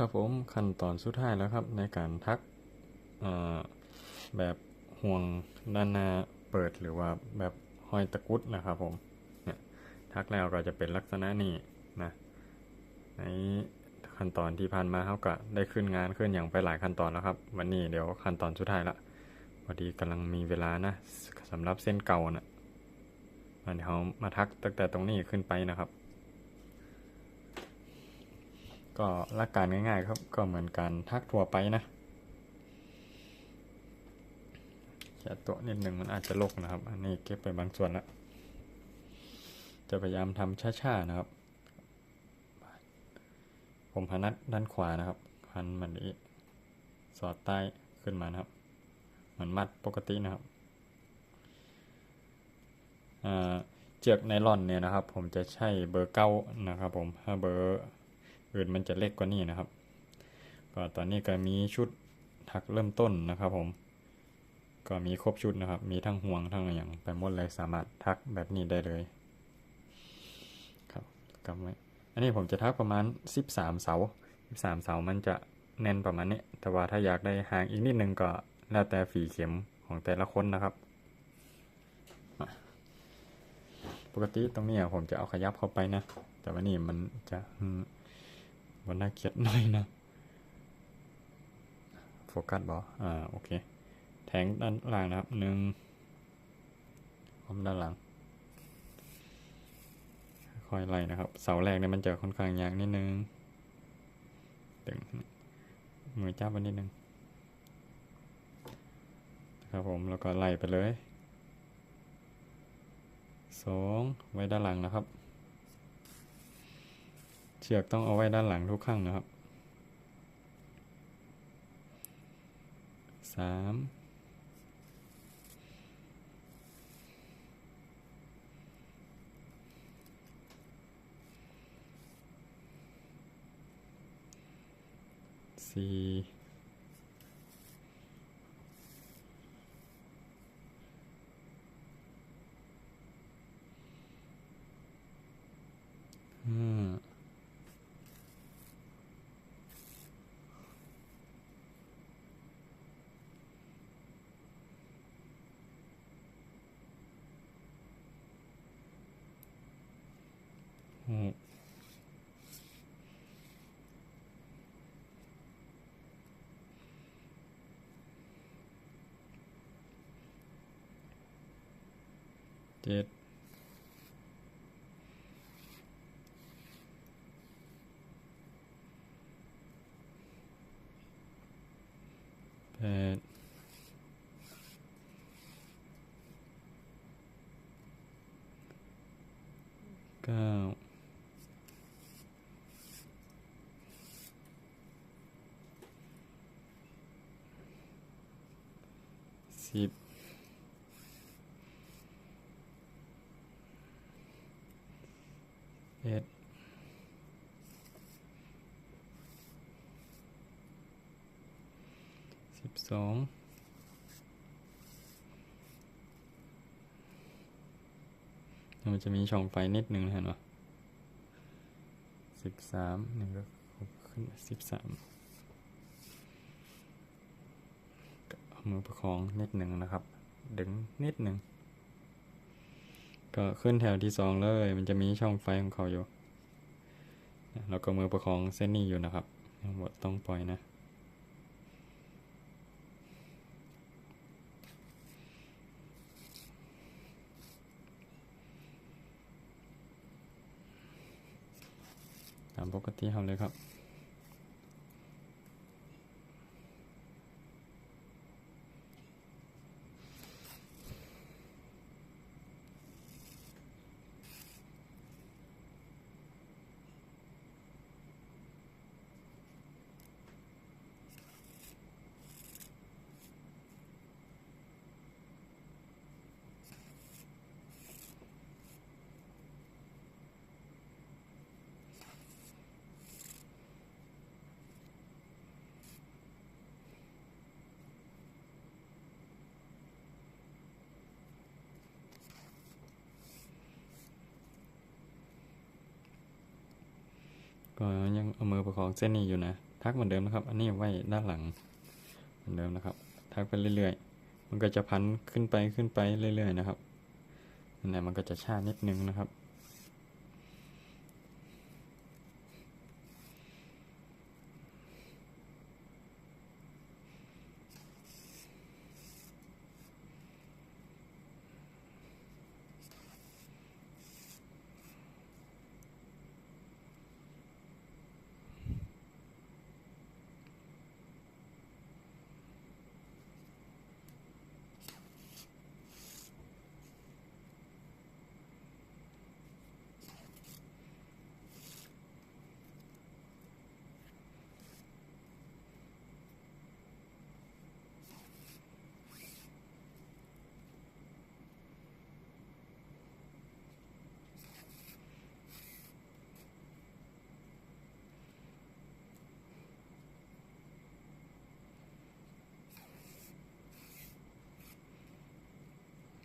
ครับผมขั้นตอนสุดท้ายแล้วครับในการทักแบบห่วงด้านหน้าเปิดหรือว่าแบบห้อยตะกุดนะครับผมเนี่ยทักแล้วก็จะเป็นลักษณะนี้นะในขั้นตอนที่ผ่านมาเขาก็ได้ขึ้นงานขึ้นอย่างไปหลายขั้นตอนแล้วครับ วันนี้เดี๋ยวขั้นตอนสุดท้ายละพอดีกำลังมีเวลานะสำหรับเส้นเก่านะอันเขามาทักตั้งแต่ตรงนี้ขึ้นไปนะครับ ก็หลักการง่ายๆครับ ก็เหมือนการทักทั่วไปนะแค่ตัวนิดหนึ่งมันอาจจะลกนะครับ อันนี้เก็บไปบางส่วนละจะพยายามทำช้าๆนะครับ ผมพนัดด้านขวานะครับพันมันนี้สอดใต้ขึ้นมานะครับ เหมือนมัดปกตินะครับอ่าเจือกไนลอนเนี่ยนะครับ ผมจะใช้เบอร์เก้านะครับผมถ้าเบอร์ อื่นมันจะเล็กกว่านี้นะครับ ก็ตอนนี้ก็มีชุดทักเริ่มต้นนะครับผม ก็มีครบชุดนะครับ มีทั้งห่วงทั้งอย่างไปหมดเลยสามารถทักแบบนี้ได้เลยครับกำไว้อันนี้ผมจะทักประมาณ 13 เสา 13 เสามันจะแน่นประมาณนี้ แต่ว่าถ้าอยากได้ห่างอีกนิดนึงก็แล้วแต่ฝีเข็มของแต่ละคนนะครับ ปกติตรงนี้ผมจะเอาขยับเข้าไปนะ แต่ว่านี่มันจะ มมันน่าเกลียดหน่อยนะ โฟกัสบออ่า โอเค แทงด้านล่างนะครับหนึ่งพร้อมด้านหลัง ค่อยไล่นะครับ เสาแรกเนี่ยมันจะค่อนข้างยากนิดนึงดึงมือจับไว้นิดนึงครับผม แล้วก็ไล่ไปเลยสองไว้ด้านหลังนะครับ เชือกต้องเอาไว้ด้านหลังทุกข้างนะครับ 3. 4 เจ็ดแปดเก้าสิบ เอ็ดสิบสองมันจะมีช่องไฟนิดหนึ่งนะเห็นปะสิบสามหนี่ก็ขึ้นสิบสามมือประคองนิดหนึ่งนะครับ ดึงนิดหนึ่ง ก็ขึ้นแถวที่สองเลย มันจะมีช่องไฟของเขาอยู่แล้วก็มือประคองเส้นนี้อยู่นะครับทั้งหมดต้องปล่อยนะ ตามปกติเขาเลยครับ ก็ยังเอามือประคองเส้นนี้อยู่นะ ทักเหมือนเดิมนะครับ อันนี้ไว้ด้านหลังเหมือนเดิมนะครับ ทักไปเรื่อยๆ มันก็จะพันขึ้นไปขึ้นไปเรื่อยๆนะครับนั่นแหละมันก็จะชานิดนึงนะครับ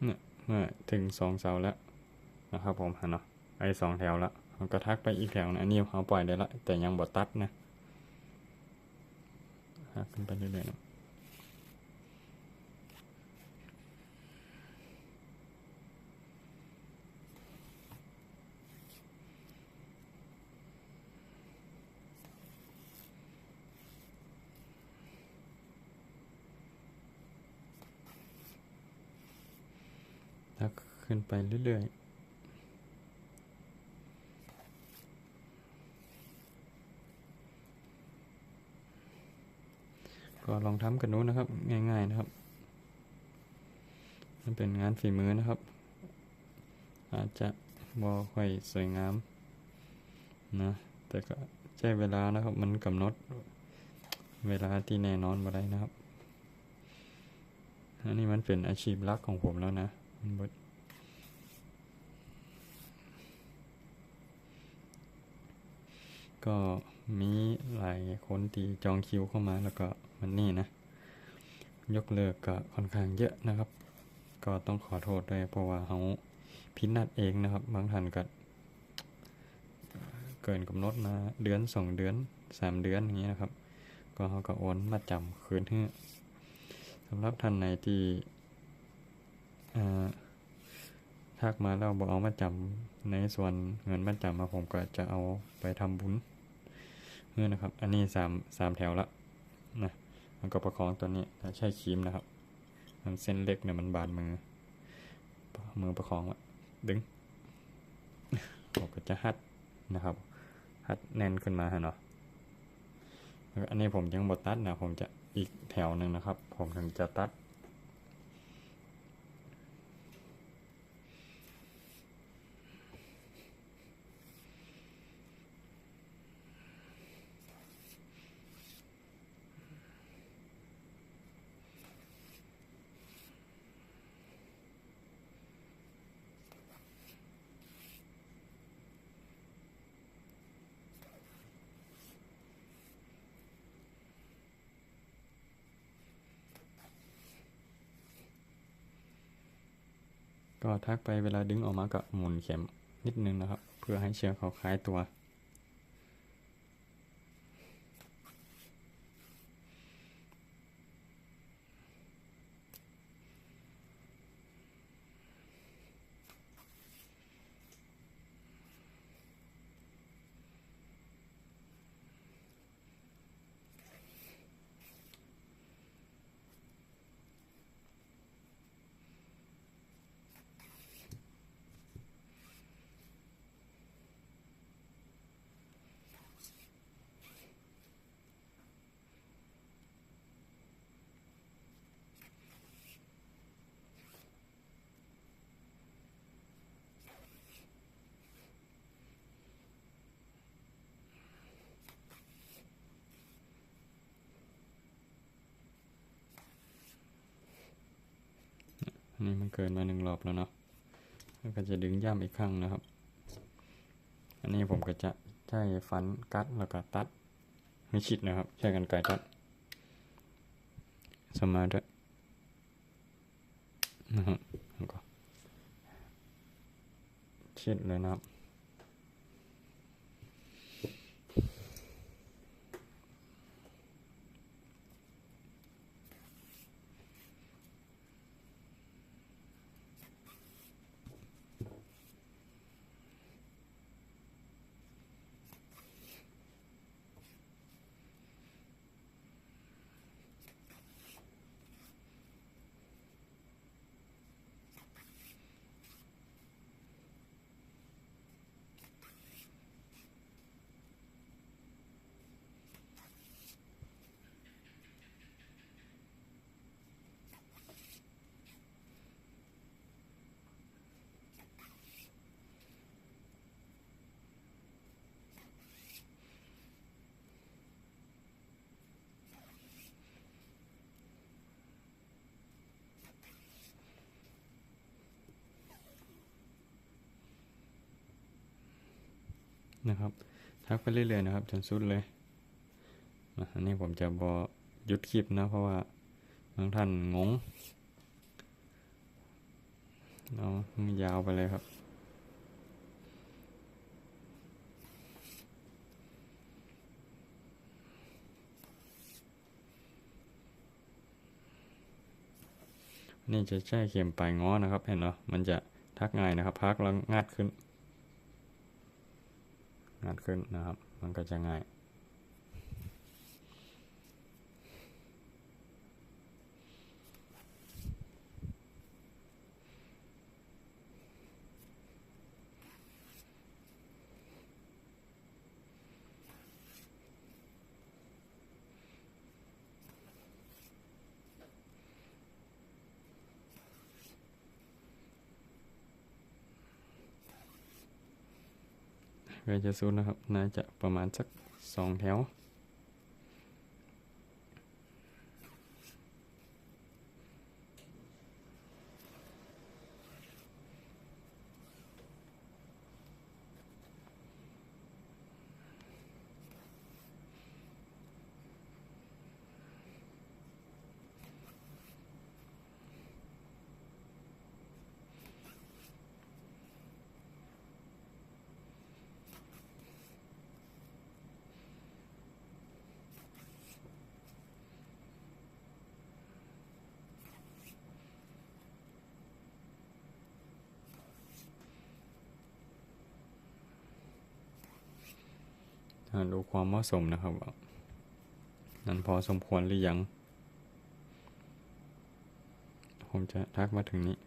เนี่ยเมื่อถึงสองเสาแล้วนะครับผมฮะเนาะไอ้สองแถวละมันก็ทักไปอีกแถวนะอันนี้เขาปล่อยได้ละแต่ยังบดตัดนะขึ้นไปเรื่อยๆนะทักขึ้น ไปเรื่อยๆก็ลองทำกันดูนนะครับ ง่ายๆนะครับ มันเป็นงานฝีมือนะครับ อาจจะบ่ค่อยสวยงามนะแต่ก็ใช้เวลานะครับ มันกำหนดเวลาที่แน่นอนมาได้นะครับอันนี้มันเป็นอาชีพลักของผมแล้วนะมันบ่ ก็มีหลายคนที่จองคิวเข้ามาแล้วก็มันนี่นะ ยกเลิกก็ค่อนข้างเยอะนะครับ ก็ต้องขอโทษด้วยเพราะว่าเขาพินัดเองนะครับ บางท่านก็เกินกำหนดมาเดือนสองเดือนสามเดือนอย่างเงี้ยนะครับ ก็เขาก็โอนมาจำคืนให้สำหรับท่านไหนที่อ่าทักมาแล้วบอกเอามาจำในส่วนเงินมาจำมาผมก็จะเอาไปทำบุญ เพื่อนะครับ อันนี้สามสามแถวละนะมันก็ประคองตัวนี้ใช้ครีมนะครับมันเส้นเล็กเนี่ยมันบาดมือ มือประคองไว้ดึงผมก็จะหัดนะครับ หัดแน่นขึ้นมาฮะเนาะอันนี้ผมยังบดตัดนะผมจะอีกแถวหนึ่งนะครับ ผมถึงจะตัด ก็ทักไปเวลาดึงออกมาก็หมุนเข็มนิดนึงนะครับ เพื่อให้เชือกเขาคล้ายตัว นี่มันเกินมาหนึ่งรอบแล้วเนาะแล้วก็จะดึงย่ำอีกครั้งนะครับ อันนี้ผมก็จะใช้ฟันกัดแล้วก็ตัดไม่ชิดนะครับ ใช้กันไกตัดสมาร์ทนะครับแล้วก็ชิดเลยนะครับ นะครับ ทักไปเรื่อยๆนะครับจนสุดเลยอันนี้ผมจะบอหยุดคลิปนะเพราะว่าบางท่านงงเอายาวไปเลยครับนี่จะใช้เข็มปลายง้อนะครับ เห็นเนาะมันจะทักง่ายนะครับ พักแล้วงัดขึ้น งัดขึ้นนะครับ มันก็จะง่าย เวจะสูนนะครับ น่าจะประมาณสักสองแถว ดูความเหมาะสมนะครับนั้นพอสมควรหรือยัง ผมจะทักมาถึงนี้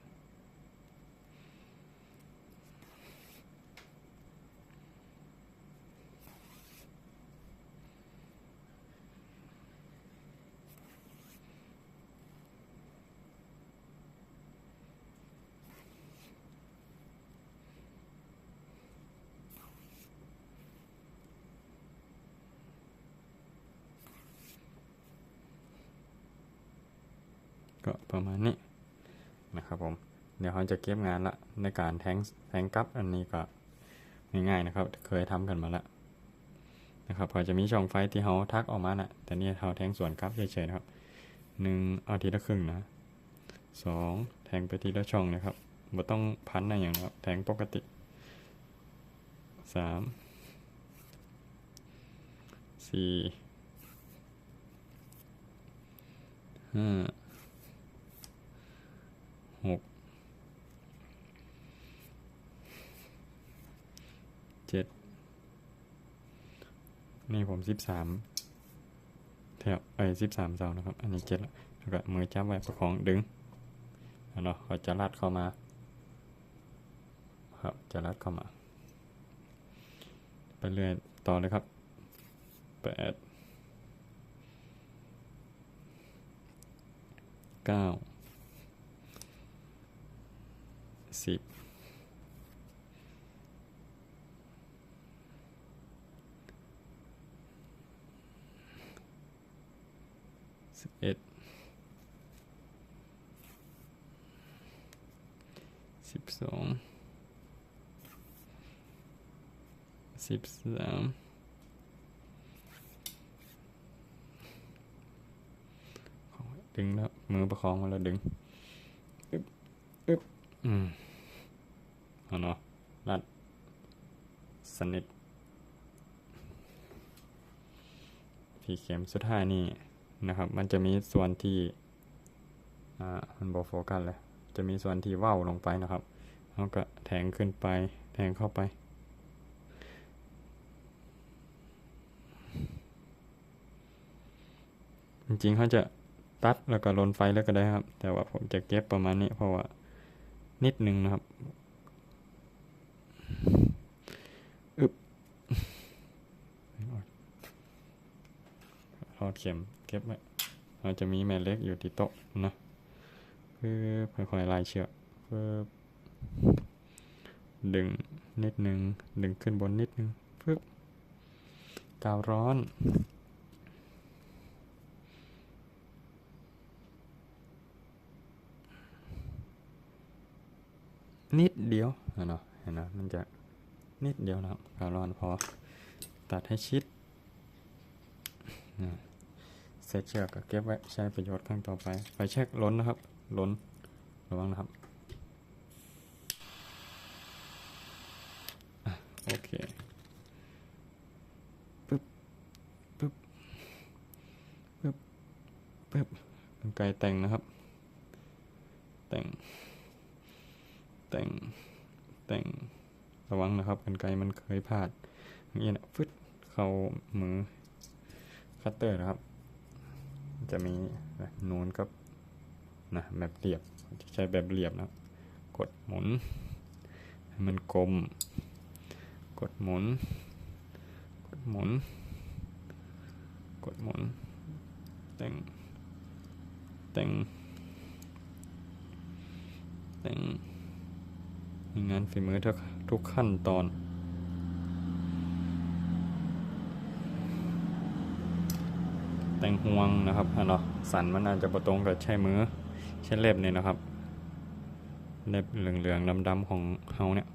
ก็ประมาณนี้นะครับผม เดี๋ยวเขาจะเก็บงานละในการแทงแทงกับอันนี้ก็ง่ายๆนะครับ เคยทำกันมาแล้วนะครับพอจะมีช่องไฟที่เขาทักออกมานะ่ะ แต่นี่เขาแทงส่วนกับเฉยๆนะครับหนึ่งเอาทีละครึ่งนะสองแทงไปทีละช่องนะครับไม่ต้องพันอะไรอย่างนะครับ แทงปกติสามสี่ห้า หกเจ็ด นี่ผมสิบสามแถวเอ้สิบสามเสานะครับ อันนี้เจ็ดแล้วแล้วก็มือจับไว้ประคองดึงเอาเนาะเขาจะลัดเข้ามา ครับจะลัดเข้ามาไปเรื่อยต่อเลยครับแปดเก้า สิบเอ็ดสิบสองสิบสามดึงแล้วมือประคองมาแล้วดึงอึ๊บอึ๊บอืมเอาเนาะรัดสนิทที่เข็มสุดท้ายนี่ นะครับ มันจะมีส่วนที่อ่ามันบอโฟกัสเลยจะมีส่วนที่เว้าลงไปนะครับแล้วก็แทงขึ้นไป แทงเข้าไป จริงๆเขาจะตัดแล้วก็ลนไฟแล้วก็ได้ครับ แต่ว่าผมจะเก็บประมาณนี้เพราะว่านิดนึงนะครับอึบทอดเข็ม ก็บไว้เราจะมีแม่เล็กอยู่ที่โต๊ะนะเพื่อค่อยๆไล่เชือกเพื่อดึงนิดนึง ดึงขึ้นบนนิดนึงเพื่อกาวร้อนนิดเดียวอะเนาะเห็นนะมันจะนิดเดียวนะครับกาวร้อนพอตัดให้ชิดนะ ศษเชือกเก็บไว้ใช้ประโยชน์ครั้งต่อไป ไฟแช็กล้นนะครับ ล้นระวังนะครับอโอเคปึ๊บปึ๊บปึ๊บปึ๊บเป็นไกลแต่งนะครับ แต่ง แต่ง แต่ง ระวังนะครับกันไกลมันเคยพลาดอย่างนี้นะฟึดเข้ามือคัตเตอร์นะครับ จะมีนูนกับนะแบบเรียบจะใช้แบบเรียบนะกดหมุนให้มันกลม กดหมุน กดหมุน กดหมุนแต่งแต่งแต่งงานฝีมือทุกทุกขั้นตอน แต่งห่วงนะครับเนาะสันมันอาจจะประตรงกับใช้มือใช้เล็บเนี่ยนะครับ เล็บเหลืองๆดำๆของเฮาเนี่ย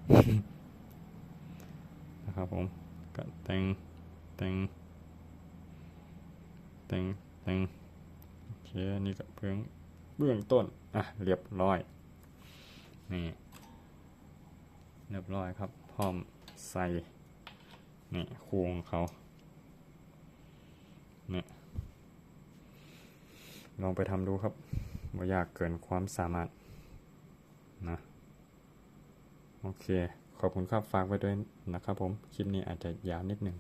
นะครับผมก็แต่งแต่งแต่งแต่งโอเคนนี่ก็เบื้องเบื้องต้นอะเรียบร้อยนี่เรียบร้อยครับ พร้อมใส่นี่คูของเขาเนี่ย ลองไปทำดูครับว่ายากเกินความสามารถนะโอเค ขอบคุณครับฝากไว้ด้วยนะครับผม คลิปนี้อาจจะยาวนิดหนึ่ง